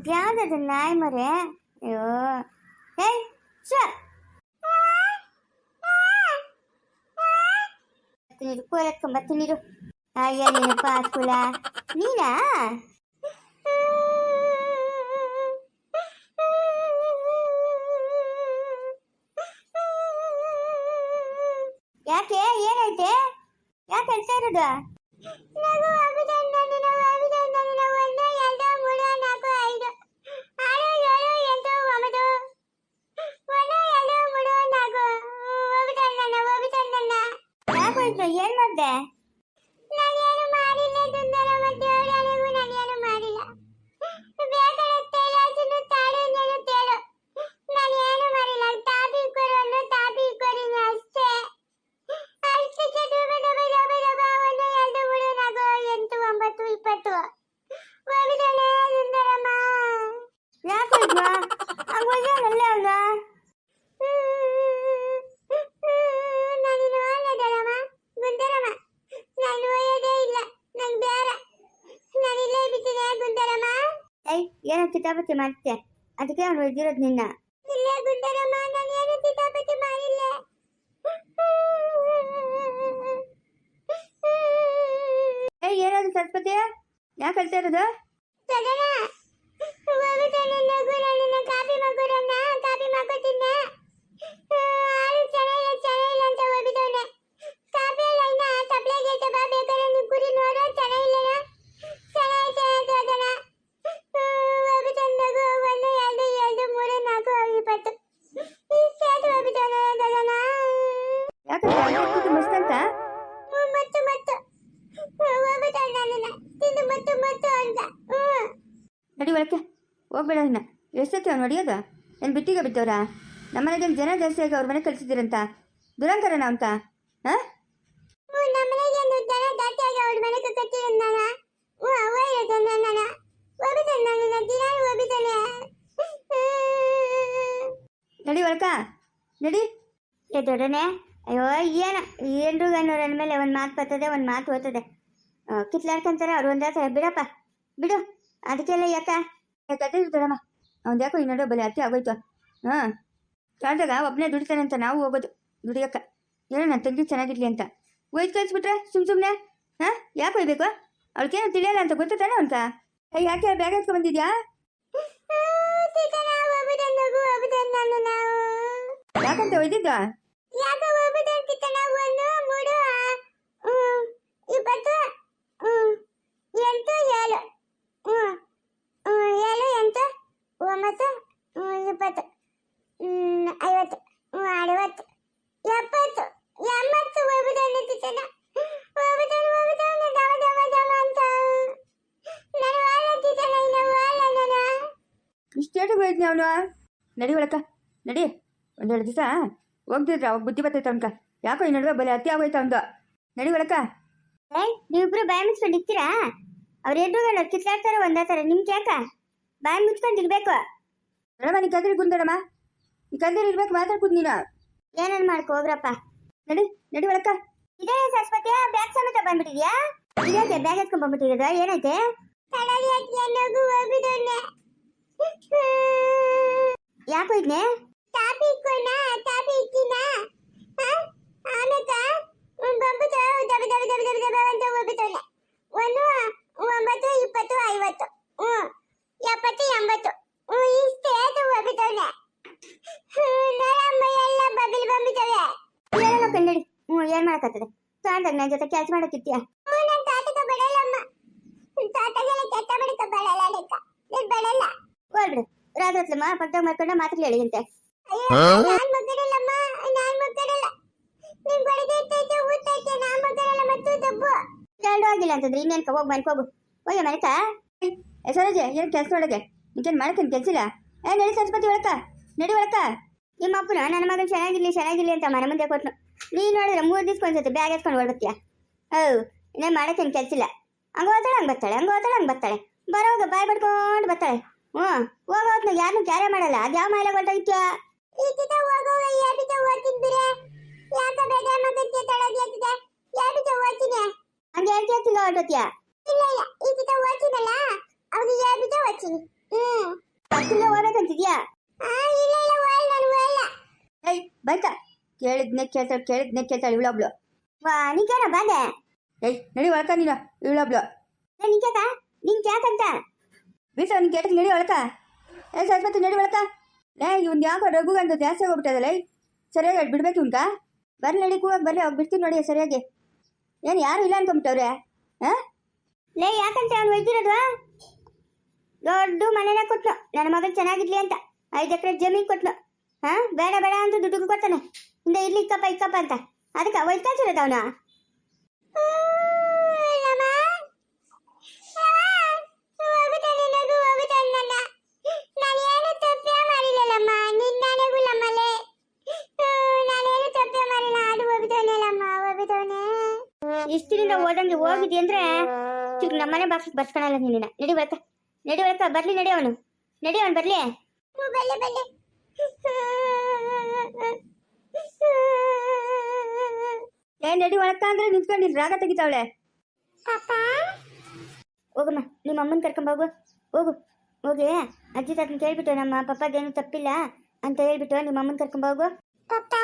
ಅದು ಯಾವ್ದದು ನಾಯಿ ಮರೆ ಅಯ್ಯೋ ಏಯ್ ಶ ನೀರು ಕೋಲತ್ಕೊಂಬ ನೀರು ಅಯ್ಯ ನೀನಪ್ಪ ಸ್ಕೂಲ ನೀನಾ ಯಾಕೆ ಏನೈತೆ ಯಾಕೆ ಹೇಳ್ತಾ ಇರೋದು ಏಯ್ ಏನೋ ಕಿತಾಪತಿ ಮಾಡ್ತೆ ಅದಕ್ಕೆ ಅವ್ನು ಒಯ್ದಿರೋದು ನಿನ್ನ. ಇಲ್ಲ ಗುಂಡರಮ್ಮ ನಾನೇನು ಕಿತಾಪತಿ ಮಾಡಿಲ್ಲ. ಏಯ್ ಏನಾದ್ರು ಸರಸ್ವತಿ ಯಾಕೆ ಹೇಳ್ತಾ ಇರೋದು? ಕಾಫಿ ಮಗುರನ್ನ ಚೆನ್ನಾಗಿಲ್ಲ ಚೆನ್ನಾಗಿಲ್ಲ ಅಂತ ಹೋಗಿದ್ದವನೆ ಕಾಫಿ ಎಲ್ಲ ಇನ್ನ ತಪ್ಲೆಗೆ ಐತೆ ಬಾ ಬೇಕಾದ್ರೆ ನೀವು ಕುರಿ ನೋಡು ಚೆನ್ನಾಗಿಲ್ಲ ಚೆನ್ನಾಗೈತೆ ಅಂತ ಅದನ್ನ ಒಂದು ಎರಡು ಎರಡು ಮೂರು ನಾಲ್ಕು ಇಪ್ಪತ್ತು. ಇಷ್ಟೇ ಆಯ್ತು ಹೋಗಿದ್ದಾನೆ ಅದನ ಯಾಕೆ ಮಸ್ತಂತ ಮತ್ತು ಮತ್ತು ನನ್ನನ್ನ ತಿಂದು ಮತ್ತು ಮತ್ತು ಅಂತ. ನಡಿ ಒಳಕ್ಕೆ. ಹೋಗ್ಬೇಡ ಇನ್ನ. ಎಷ್ಟೊತ್ತಿ ಅವ್ನು ಹೊಡಿಯೋದು? ಏನು ಬಿಟ್ಟಿಗೆ ಬಿಟ್ಟವ್ರ ನಮ್ಮ ಮನೆಗೆ ಜನ ಜಾಸ್ತಿ ಆಗಿ ಅವ್ರ ಮನೆ ಕಳ್ಸಿದ್ದೀರಂತ. ದುರಂಕರನ ಅಂತ ಹಾಂ? ನನ್ನ ನನ್ನ ನಡಿ ಒಳಕ ನಡಿ. ಏ ದೊಡ್ಡನೆ ಅಯ್ಯೋ ಏನ ಏನ್ರು ಅನ್ನೋರ ಮೇಲೆ ಒಂದು ಮಾತು ಬರ್ತದೆ ಒಂದು ಮಾತು ಓದ್ತದೆ. ಕಿತ್ಲಾಡ್ಕೊಂತಾರೆ ಅವ್ರು ಒಂದೇ ಬಿಡಪ್ಪ ಬಿಡು ಅದಕ್ಕೆಲ್ಲ ಯಾಕ? ಯಾಕಂದ್ರೆ ದೊಡಮ್ಮ ಅವ್ನು ಯಾಕೋ ಈ ಬಲಿ ಬಲೆ ಅತ್ತೆ ಆಗೋಯ್ತು? ಹಾಂ, ಕಾಲ್ದಾಗ ಒಬ್ಬನೇ ದುಡಿತಾನೆ ಅಂತ ನಾವು ಹೋಗೋದು. ದುಡಿಯೋಕ್ಕ. ಏನೋ ನನ್ನ ತಂಗಿ ಚೆನ್ನಾಗಿರ್ಲಿ ಅಂತ. ಒಯ್ದು ಕಳಿಸ್ಬಿಟ್ರೆ, ಸುಮ್ ಸುಮ್ಮನೆ ಹಾಂ, ಯಾಕೆ ಒಯ್ಬೇಕು ಅವಳಿಗೇನು ತಿಳಿಯಲ್ಲ ಅಂತ ಗೊತ್ತು ತಾನೆ ಅವನ್ಕ ಅಯ್ಯ ಯಾಕೆ ಬ್ಯಾಗ್ ಎತ್ಕೊಂಡ್ ಬಂದಿದ್ಯಾ? ಯಾಕಂತ ಒಯ್ದಿದ್ದ ಯಾಕೆ ಒಂದು ಮೂರು ಇಪ್ಪತ್ತು ಇಷ್ಟೇಟಿಗೆ ಹೋಯ್ತು ಅವನು. ನಡಿ ಒಳಕ ನಡಿ. ಒಂದೆರಡು ದಿವಸ ಹೋಗ್ತಿದ್ರ ಅವಾಗ ಬುದ್ಧಿ ಬರ್ತೈತೆ ಅವನ್ಕ. ಯಾಕೋ ಈ ನಡುವೆ ಬಲೆ ಅತಿ ಆಗೋಯ್ತು ಅವನ್ದು. ನಡಿ ಒಳಕ ಏ ನೀವಿಬ್ರು ಬಾಯಿ ಮುಚ್ಕೊಂಡು ಇರ್ತೀರಾ ಅವ್ರು ಎದುರುಗಡೆ ಕಿತ್ತಾಡ್ತಾರೆ ಒಂದಾತಾರೆ ನಿಮ್ಗೆ ಯಾಕ? ಬಾಯಿ ಮುಚ್ಕೊಂಡು ಇರ್ಬೇಕು. ನೋಡಮ್ಮ ನೀ ಕದ್ರಿ ಗುಂದಡಮ್ಮ ಈ ಕದ್ರಿ ಇರ್ಬೇಕು ಮಾತಾಡ್ಬೋದು ನೀನು. ಏನೇನು ಮಾಡ್ಕೊ ಹೋಗ್ರಪ್ಪ. ನಡಿ ನಡಿ ಒಳಕ ಇದೇ ಸರಸ್ವತಿಯ ಬ್ಯಾಗ್ ಸಮೇತ ಬಂದ್ಬಿಟ್ಟಿದ್ಯಾ? ಇದೇ ಬ್ಯಾಗ್ ಎತ್ಕೊಂಡ್ ಬಂದ್ಬಿಟ್ಟಿರೋದು? ಏನೈತೆ ಯಾಕೋ ಇದ್ನೆ? ತಾಪಿ ಇಕ್ಕೋಣ ತಾಪಿ ಇಕ್ಕಿನ? ಆಮೇಕ ಬಂಬಿಟ್ಟು ದಬ ದಬ ದಬ ದಬ ದಬ ಅಂತ ಹೋಗ್ಬಿಟ್ಟವನೆ ಒಂದು ಒಂಬತ್ತು ಇಪ್ಪತ್ತು ಐವತ್ತು. ಹ್ಞೂ. ಎಪ್ಪತ್ತು ಎಂಬತ್ತು. ಹ್ಞೂ ಇಷ್ಟೇ ಅದು ಹೋಗ್ಬಿಟ್ಟವನೆ ನರಮ್ಮ ಎಲ್ಲ ಬಬಿಲ್ ಬಂಬಿಟ್ಟವೆ ಏನೋ ಕನ್ನಡಿ ಹ್ಞೂ ಏನ್ ಮಾಡಕತ್ತದೆ ತಾಂಡಾಗ ನನ್ನ ಜೊತೆ ಕೆಲಸ ಹ್ಞೂ ನನ್ನ ತಾತಗೆಲ್ಲ ಬಡಕ ಬಡಲ್ಲ ನೀನ್ ಬಡಲ್ಲ ಹೋಗ್ಬಿಡು ರಾತ್ರಿ ಹೊತ್ಲಮ್ಮ ಪಕ್ಕದಾಗ ಮಾಡ್ಕೊಂಡು ಮಾತ್ರ ಹೇಳಿದಂತೆ ಎರಡು ಆಗಿಲ್ಲ ಅಂತಂದ್ರೆ ಇನ್ನೇನ್ ಹೋಗಿ ಮನೆಗೆ ಹೋಗು. ಹೋಗಿ ಮನೆಕ? ಸರೋಜೆ ಏನ್ ಕೆಲಸ ಒಳಗೆ ನಿಂಗೇನು ಮಾಡಕ್ಕೇನು ಕೆಲಸಿಲ್ಲ? ಏ ನಡಿ ಸರಸ್ವತಿ ಒಳಕ. ನಡಿ ಒಳಕ. ನಿಮ್ಮ ಅಪ್ಪನ ನನ್ನ ಮಗನ ಚೆನ್ನಾಗಿರ್ಲಿ ಚೆನ್ನಾಗಿರ್ಲಿ ಅಂತ ಮನೆ ಮುಂದೆ ಕೊಟ್ನು. ನೀನು ನೋಡಿದ್ರೆ ಮೂರು ದಿವ್ಸ ಒಂದ್ಸತಿ ಬ್ಯಾಗ್ ಎತ್ಕೊಂಡು ಹೊರಡ್ತೀಯ ಹೌ ಇನ್ನೇನು ಮಾಡಕ್ಕೇನು ಕೆಲಸಿಲ್ಲ. ಹಂಗೆ ಹೋಗ್ತಾಳೆ ಹಂಗೆ ಬರ್ತಾಳೆ ಹಂಗೆ ಹೋಗ್ತಾಳೆ ಹಂಗೆ ಬರ್ತಾಳೆ. ಬರೋವಾಗ ಬಾಯ್ ಬಡ್ಕೊಂಡು ಬರ್ತಾಳೆ. ಹ್ಞೂ. ಹೋಗೋತ್ನ ಯಾರನ್ನೂ ಕ್ಯಾರೆ ಮಾಡಲ್ಲ. ಅದು ಯಾವ ಮೈಲಾಗ ಹೊರಟೋಯ್ತೀಯ ಈಕಿತ ಹೋಗುವ ಓದ್ತೀನಿ ಬಿರೆ ಯಾಕ ಬೇಗ ಮಗಕ್ಕೆ ತಳದಿರ್ತದೆ ಯಾಬಿತ ಓದ್ತೀನಿ ಹಂಗೆ ಹೊರಟೋತೀಯ ಇಲ್ಲ ಇಲ್ಲ. ಈಕಿತ ಓದ್ತೀನಲ್ಲ ಅವ್ನು ಯಾಬಿತ ಓದ್ತೀನಿ ಹ್ಮ್ ಅಕ್ಕಲ್ಲ ಹೋಗ್ಬೇಕಂತಿದ್ಯಾ ಆ ಇಲ್ಲ ಇಲ್ಲ. ಹೋಯ್ ನಾನು ಹೋಯಲ್ಲ ಏಯ್ ಬೈತಾ. ಕೇಳಿದ್ನೆ ಕೇಳ್ತಾಳೆ ಕೇಳಿದ್ನೆ ಕೇಳ್ತಾಳೆ ಇವಳೊಬ್ಳು. ವಾ ನಿಜಾನ ಬಾಂಡೆ ಏಯ್ ನಡಿ ಒಳಕ ನೀನು ಇವಳೊಬ್ಳು. ನಿಜಾಕ ನಿಂಗೆ ಯಾಕಂತ? ಬೀಸ ಅವ್ನಿಗೆ ಕೇಟಕ್ಕೆ ನಡಿ ಒಳಕ. ಏ ಸರಸ್ವತಿ ನಡಿ ಒಳಕ. ಲೇ, ಇವ್ನು ಯಾಕೋ ರಘುಗಂತ ಜಾಸ್ತಿ ಆಗೋಗ್ಬಿಟ್ಟದಲ್ಲ ಸರಿಯಾಗಿ ಬಿಡ್ಬೇಕು ಇವ್ನ್ಕ ಬರ್ಲಿ ನಡಿ ಕೂವಾಗ ಬರ್ಲಿ ಅವ್ ಬಿಡ್ತೀನಿ ನೋಡಿ ಸರಿಯಾಗಿ. ಏನು, ಯಾರು ಇಲ್ಲ ಅನ್ಕೊಂಬಿಟ್ಟವ್ರೆ? ಹಾಂ? ಲೇ, ಯಾಕಂತ ಅವ್ನು ಒಯ್ದಿರೋದು ದೊಡ್ಡ ಮನೆನೇ ಕೊಟ್ಲು, ನನ್ನ ಮಗನ್ ಚೆನ್ನಾಗಿರ್ಲಿ ಅಂತ. ಐದು ಎಕರೆ ಜಮೀನ್ ಕೊಟ್ಲು. ಹಾ, ಬೇಡ ಬೇಡ ಅಂತ ದುಡ್ಡು ಕೊಡ್ತಾನೆ. ಹಿಂದೆ ಇಲ್ಲಿ ಇಕ್ಕಪ್ಪ ಇಕ್ಕಪ್ಪ ಅಂತ. ಅದಕ್ಕೆ ಒಯ್ತಾ ಕಳ್ಸಿರೋದು ಅವನು? ಇಷ್ಟಿನಿಂದ ಓದಂಗೆ ಹೋಗಿದ್ದಿ ಅಂದ್ರೆ ತಿರ್ಗಿ ನಮ್ಮನೆ ಬಾಕ್ಸ್ ಬರ್ಸ್ಕೊಳಲ್ಲ ನಿನ್ನ. ನಡಿ ಬರ್ಕ ನಡಿ ಬರ್ಕ ಬರ್ಲಿ ನಡಿ ಅವನು. ನಡಿ ಅವನು ಬರ್ಲಿ. ಏ ನಡಿ ಒಳಕ ಅಂದ್ರೆ ನಿಂತ್ಕೊಂಡು ರಾಗ ತೆಗಿತಾವಳೆ. ಹೋಗಮ್ಮ ನಿಮ್ಮ ಅಮ್ಮನ ಕರ್ಕೊಂಡ್ ಹೋಗು. ಹೋಗು. ಅಜ್ಜಿ ತಾತನ ಕೇಳ್ಬಿಟ್ಟು ನಮ್ಮ ಪಪ್ಪದೇನು ತಪ್ಪಿಲ್ಲ ಅಂತ ಹೇಳ್ಬಿಟ್ಟು ನಿಮ್ಮ ಅಮ್ಮನ ಕರ್ಕೊಂಡ್ ಹೋಗು. ಪಪ್ಪ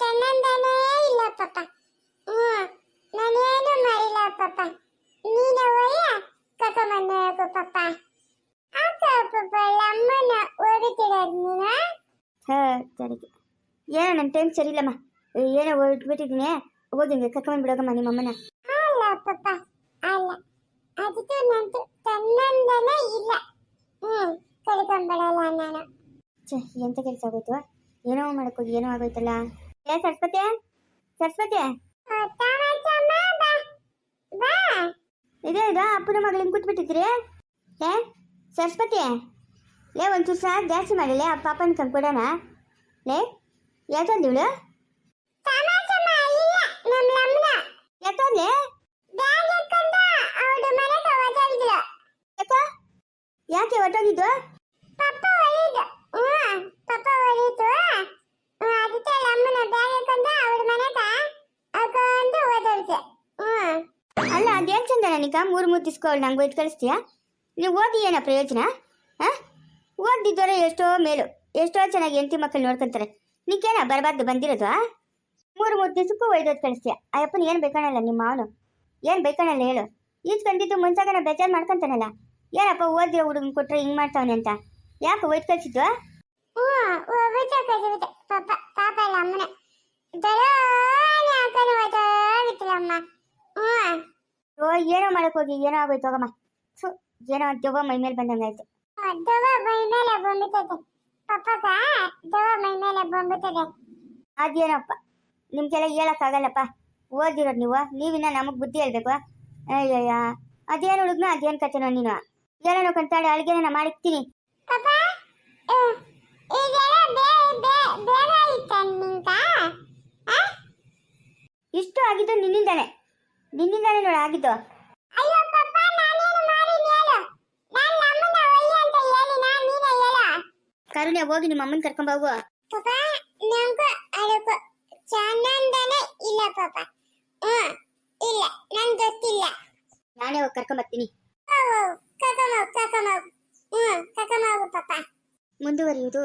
ತನ್ನಂದನೇ ಇಲ್ಲ ಪಪ್ಪ ನಾನೇನು ಮಾಡಿಲ್ಲ ಪಪ್ಪ ನೀನು ಒಯ್ಯ ಕರ್ಕೊಂಬಂದು ಪಪ್ಪ ಆತ ಪಪ್ಪ ಅಮ್ಮನ ಓದುತ್ತಿರೋದು ನೀನು ಹಾ ಸರಿಗೆ ಏನೋ ನನ್ನ ಟೈಮ್ ಸರಿ ಇಲ್ಲಮ್ಮ ಏನೋ ಹೊರಟ್ಬಿಟ್ಟಿದ್ದೀನಿ ಹೋಗಿ ಹಿಂಗೆ ಕರ್ಕೊಂಡ್ಬಿಡೋಗಮ್ಮ ನಿಮ್ಮ ಅಮ್ಮನ ಅಲ್ಲ ಪಪ್ಪ ಅಲ್ಲ ಅದಕ್ಕೆ ನಂತು ತನ್ನಂದನೇ ಇಲ್ಲ ಹ್ಮ್ ಕರ್ಕೊಂಡ್ಬಿಡಲ್ಲ ನಾನು ಛೇ ಎಂತ ಕೆಲಸ ಆಗೋಯ್ತು ಏನೋ ಮಾಡಕ್ಕೋಗಿ ಏನೋ ಆಗೋಯ್ತಲ್ಲ ಏ ಸರಸ್ವತಿ ಸರಸ್ವತಿ ಇದೇ ಇದು ಅಪ್ಪನ ಮಗಳು ಹಿಂಗೆ ಕೂತ್ಬಿಟ್ಟಿದ್ರಿ ಏ ಸರಸ್ವತಿ ಲೇ ಒಂಚೂರು ಸಾಕು ಜಾಸ್ತಿ ಮಾಡಿಲ್ಲ ಆ ಪಾಪನ ತಂದ್ಕೊಡೋಣ ಲೇ ಯಾಕಂದ್ರೆ ಯಾಕ? ಪಪ್ಪ ಹೊಲಿದ್ದು ಹ್ಞೂ ಪಪ್ಪ ಹೊಲಿತು. ಅದಕ್ಕೆ ಅಮ್ಮನ ಬ್ಯಾಗ್ ಹಾಕೊಂಡ ಅವಳ ಮನೆಗ ಹಾಕೊಂಡು ಓದೋಳ್ತೆ ಹ್ಮ್ ಅಲ್ಲ ಅದೇನ್ ಚಂದ ನನಗ ಮೂರು ಮೂರು ನಂಗೆ ಒಯ್ದು ಕಳಿಸ್ತೀಯಾ? ನೀವು ಓದಿ ಏನೋ ಪ್ರಯೋಜನ ಹಾಂ? ಓದಿದ್ದವರೆ ಎಷ್ಟೋ ಮೇಲು. ಎಷ್ಟೋ ಚೆನ್ನಾಗಿ ಹೆಂಡತಿ ಮಕ್ಕಳು ನೋಡ್ಕೊಂತಾರೆ. ನೀಕೇನ ಬರಬಾರ್ದು ಬಂದಿರೋದು ಆ? ಮೂರು ಮೂರು ದಿವಸಕ್ಕೂ ಒಯ್ದೋದು ಕಳಿಸ್ತೀಯ. ಅಯ್ಯಪ್ಪನ ಏನು ಬೇಕಣಲ್ಲ ನಿಮ್ಮ ಅವನು ಏನು ಬೇಕಣಲ್ಲ ಹೇಳು. ಈಸ್ಕೊಂಡಿದ್ದು ಮುಂಚಾಗನ ಬೇಜಾರು ಮಾಡ್ಕೊಂತಾನಲ್ಲ. ಏನಪ್ಪ ಓದಿರೋ ಹುಡುಗನ್ ಕೊಟ್ರೆ ಹಿಂಗೆ ಮಾಡ್ತಾವನೆ ಅಂತ? ಯಾಕೆ ಒಯ್ದು ಕಳಿಸಿದ್ವ ಓ ಏನೋ ಮಾಡಕ್ ಹೋಗಿ ಏನೋ ಆಗೋಯ್ತು ಹೋಗಮ್ಮ. ಏನೋ ಅಂತ ಮೈ ಮೇಲೆ ಬಂದಂಗಾಯ್ತು. ಪಪ್ಪಗ ದವ ಮೈ ಮೇಲೆ ಬಂಬಿತ್ತದೆ ಅದೇನಪ್ಪ? ನಿಮ್ಗೆಲ್ಲ ಹೇಳಕ್ಕಾಗಲ್ಲಪ್ಪ? ಓದಿರೋದು ನೀವು? ನೀವಿನ್ನ ನಮಗೆ ಬುದ್ಧಿ ಹೇಳ್ಬೇಕು? ಅಯ್ಯಯ್ಯ. ಅದೇನು ಹುಡುಗ್ನ ಅದೇನು ಕತೆನೋ ನೀನು? ಹೇಳೋಣ ಕಂತಾಳೆ ಅಡುಗೆನ ಮಾಡಿಕ್ತೀನಿ ನಿಂಕ ಆ? ಇಷ್ಟು ಆಗಿದ್ದು ನಿನ್ನಿಂದಾನೆ ನಿನ್ನಿಂದಾನೆ ನೋಡು ಆಗಿದ್ದು ಅಯ್ಯೋ ಪಪ್ಪ ನಾನೇನು ಮಾಡಿನಿ ಹೇಳು ನಾನು ನಮ್ಮನ್ನ ಒಯ್ಯಿ ಅಂತ ಹೇಳಿ ನಾನು ನೀನೇ ಹೇಳ ಕರುಣೆ ಹೋಗಿ ನಿಮ್ಮ ಅಮ್ಮನ ಕರ್ಕೊಂಡ್ ಹೋಗು ಪಪ್ಪ ನಂಗೂ ಚಂದಂದನೇ ಇಲ್ಲ ಪಪ್ಪ ಹ್ಮ್ ಇಲ್ಲ ನನ್ ಗೊತ್ತಿಲ್ಲ. ನಾನೇ ಹೋಗಿ ಕರ್ಕೊಂಡ್ ಬರ್ತೀನಿ. ಕರ್ಕೊಂಬೋಗು ಕರ್ಕೊಂಬೋಗು ಹ್ಮ್ ಹೋಗು ಪಪ್ಪ ಮುಂದುವರಿಯುವುದು.